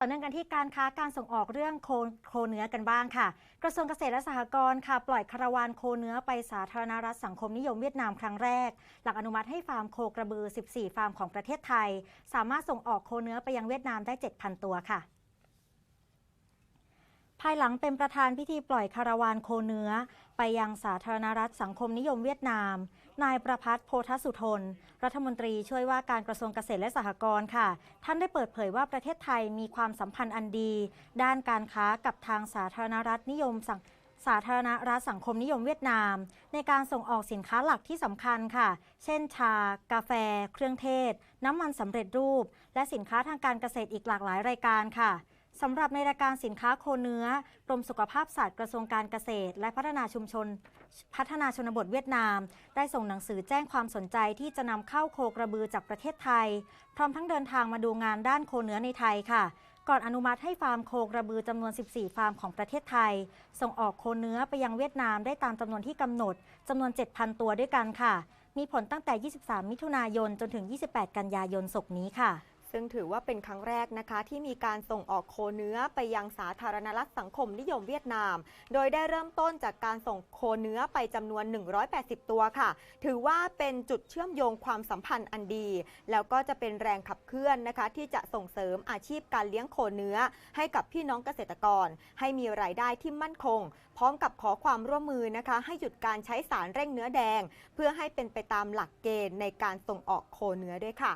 ต่อเนื่องกันที่การค้าการส่งออกเรื่องโคโคเนื้อกันบ้างค่ะ กระทรวงเกษตรและสหกรณ์ค่ะ ปล่อยคาราวานโคเนื้อไปสาธารณรัฐสังคมนิยมเวียดนามครั้งแรก หลังอนุมัติให้ฟาร์มโคกระบือ 14 ฟาร์มของประเทศไทย สามารถส่งออกโคเนื้อไปยังเวียดนามได้ 7,000 ตัวค่ะ ภายหลังเป็นประธานพิธีปล่อยคาราวานโคเนื้อ ไปยังสาธารณรัฐสังคมนิยมเวียดนาม นายประพัฒน์โพธสุทน รัฐมนตรีช่วยว่าการกระทรวงเกษตรและสหกรณ์ค่ะ ท่านได้เปิดเผยว่าประเทศไทยมีความสัมพันธ์อันดี ด้านการค้ากับทางสาธารณรัฐนิยมสังสาธารณรัฐสังคมนิยมเวียดนาม ในการส่งออกสินค้าหลักที่สำคัญค่ะ เช่นชา กาแฟ เครื่องเทศ น้ำมันสำเร็จรูป และสินค้าทางการเกษตรอีกหลากหลายรายการค่ะ สำหรับในรายการสินค้าโคเนื้อกรมสุขภาพสัตว์กระทรวงการเกษตร และพัฒนาชุมชน พัฒนาชนบทเวียดนาม ได้ส่งหนังสือแจ้งความสนใจที่จะนำเข้าโคกระบือจากประเทศไทย พร้อมทั้งเดินทางมาดูงานด้านโคเนื้อในไทยค่ะ ก่อนอนุมัติให้ฟาร์มโคกระบือจำนวน 14 ฟาร์มของประเทศไทย ส่งออกโคเนื้อไปยังเวียดนามได้ตามจำนวนที่กำหนดจำนวน 7,000 ตัวด้วยกันค่ะ มีผลตั้งแต่ 23 มิถุนายนจนถึง 28 กันยายนศกนี้ค่ะ ซึ่งถือว่าเป็นครั้งแรกนะคะที่มีการส่งออกโคเนื้อไปยังสาธารณรัฐสังคมนิยมเวียดนาม โดยได้เริ่มต้นจากการส่งโคเนื้อไปจำนวน 180 ตัวค่ะ ถือว่าเป็นจุดเชื่อมโยงความสัมพันธ์อันดี แล้วก็จะเป็นแรงขับเคลื่อนนะคะ ที่จะส่งเสริมอาชีพการเลี้ยงโคเนื้อ ให้กับพี่น้องเกษตรกร ให้มีรายได้ที่มั่นคง พร้อมกับขอความร่วมมือนะคะ ให้หยุดการใช้สารเร่งเนื้อแดง เพื่อให้เป็นไปตามหลักเกณฑ์ในการส่งออกโคเนื้อด้วยค่ะ